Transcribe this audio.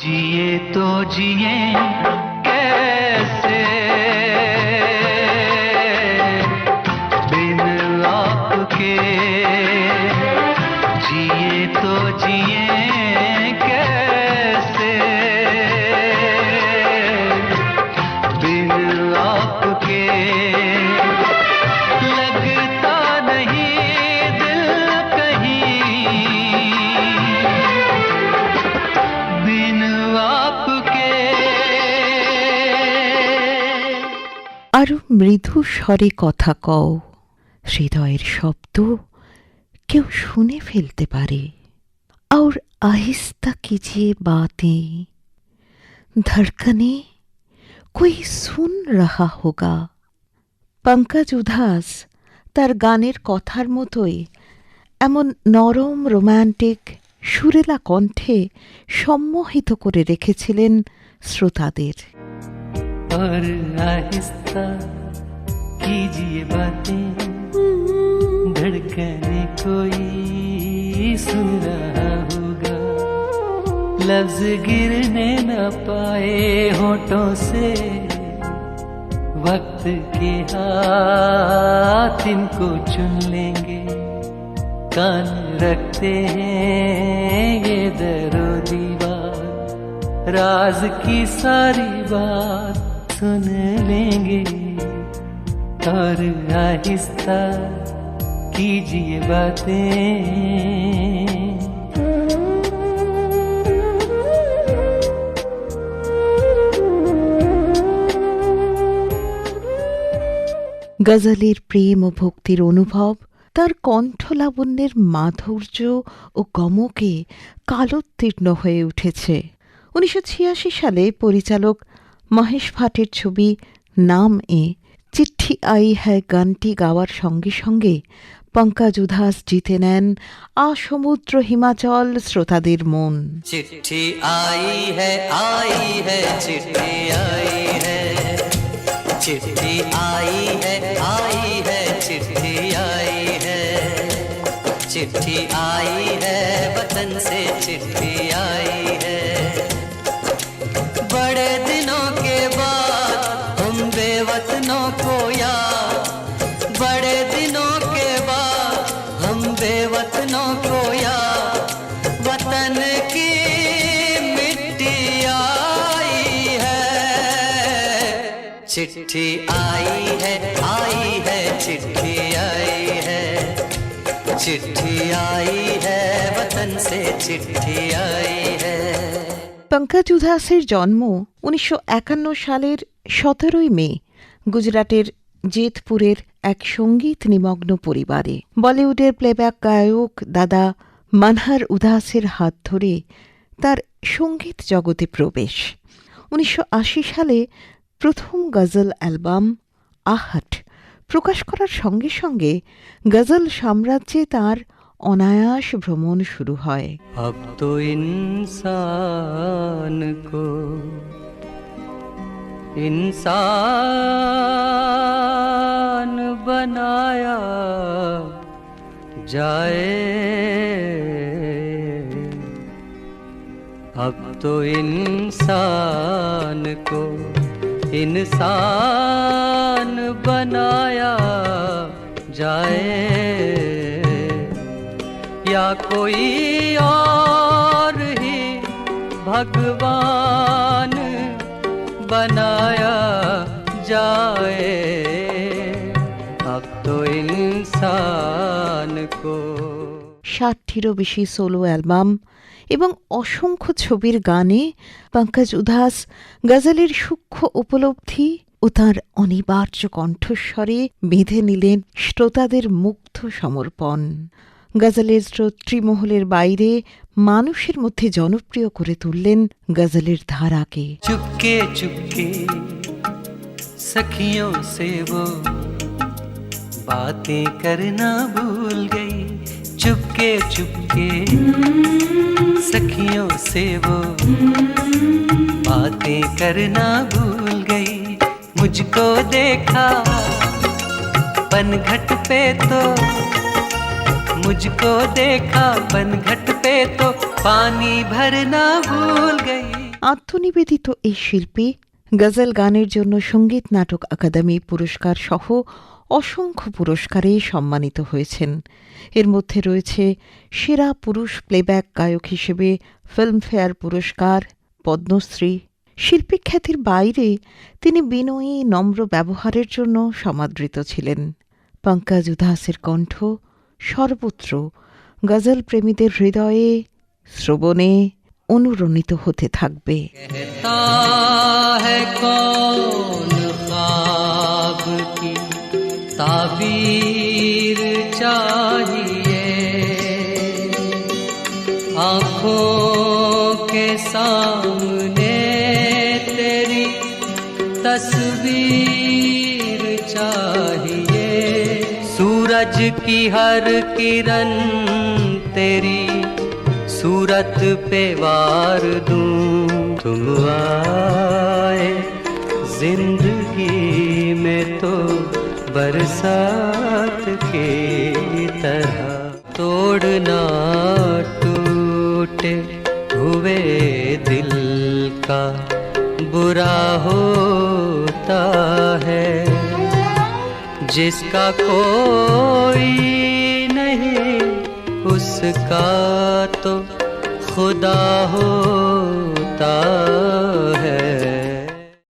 जिए तो जिए कैसे? बिन आपके जिए तो जिए कैसे? আরো মৃদু স্বরে কথা কও হৃদয়ের শব্দ কেউ শুনে ফেলতে পারে और आहिस्ता कीजिए बातें धड़कने कोई सुन रहा होगा পঙ্কজ উধাস তার গানের কথার মতোই এমন নরম রোম্যান্টিক সুরেলা কণ্ঠে সম্মোহিত করে রেখেছিলেন শ্রোতাদের और आहिस्ता कीजिए बातें। धड़कने कोई सुन रहा होगा। लफ्ज गिरने न पाए होठों से। वक्त के हाथ इनको चुन लेंगे। कान रखते हैं ये दरो दीवार। राज की सारी बात सुन लेंगे और आहिस्ता कीजिए बातें গজলের প্রেম ও ভক্তির অনুভব তার কণ্ঠলাবণ্যের মাধুর্য ও গমকে কালোত্তীর্ণ হয়ে উঠেছে উনিশশো ছিয়াশি সালে পরিচালক মহেশ ভাটের ছবি নাম এ চিঠি আই হ্যায় গানটি গাওয়ার সঙ্গে সঙ্গে পঙ্কজ উধাস জিতে নেন আসমুদ্র হিমাচল শ্রোতাদের মন चिट्ठी आई है आई है चिट्ठी आई है चिट्ठी आई है आई है चिट्ठी आई है चिट्ठी आई है वतन से चिट्ठी आई बेवतनों को याद वतन की मिट्टी आई है चिट्ठी आई है आई है चिट्ठी आई है चिट्ठी आई है वतन से चिट्ठी आई है পঙ্কজ উধাসের জন্ম উনিশশো একান্ন সালের সতেরোই মে গুজরাটের জেতপুরের এক সংগীত নিমগ্ন পরিবারে। বলিউডের প্লেব্যাক গায়ক দাদা মানহার উদাসের হাত ধরে তার সংগীত জগতে প্রবেশ। উনিশশো আশি সালে প্রথম গজল অ্যালবাম আহাট প্রকাশ করার সঙ্গে সঙ্গে গজল সাম্রাজ্যে তার অনায়াস ভ্রমণ শুরু হয়। ইনসান बनाया जाए। अब तो इंसान को इंसान बनाया जाए। या कोई और ही भगवान बनाया जाए। ষাটটিরও বেশি সোলো অ্যালবাম এবং অসংখ্য ছবির গানে পঙ্কজ উদাস গজলের সূক্ষ্ম উপলব্ধি ও তাঁর অনিবার্য কণ্ঠস্বরে বেঁধে নিলেন শ্রোতাদের মুগ্ধ সমর্পণ। গজলের শ্রোতৃমহলের বাইরে মানুষের মধ্যে জনপ্রিয় করে তুললেন গজলের ধারাকে। চুপকে চুপকে সখিও সে बातें करना भूल गई चुपके चुपके सखियों से वो बातें करना भूल गई मुझको देखा पनघट पे तो मुझको देखा पनघट पे तो पानी भरना भूल गई আত্মনিবেদিত এই শিল্পী গজল গানের জন্য সঙ্গীত নাটক আকাদেমি পুরস্কার সহ অসংখ্য পুরস্কারে সম্মানিত হয়েছেন। এর মধ্যে রয়েছে সেরা পুরুষ প্লেব্যাক গায়ক হিসেবে ফিল্মফেয়ার পুরস্কার, পদ্মশ্রী। শিল্পী খ্যাতির বাইরে তিনি বিনয়ী, নম্র ব্যবহারের জন্য সমাদৃত ছিলেন। পঙ্কাজ উদাসের কণ্ঠ সর্বত্র গজল প্রেমীদের হৃদয়ে, শ্রবণে অনুরণিত হতে থাকবে। सामने तेरी तस्वीर चाहिए। सूरज की हर किरण तेरी सूरत पे वार दूँ। तुम आए ज़िंदगी में तो बरसात की तरह। तोड़ना टूटे हुए दिल का बुरा होता है। जिसका कोई नहीं उसका तो खुदा होता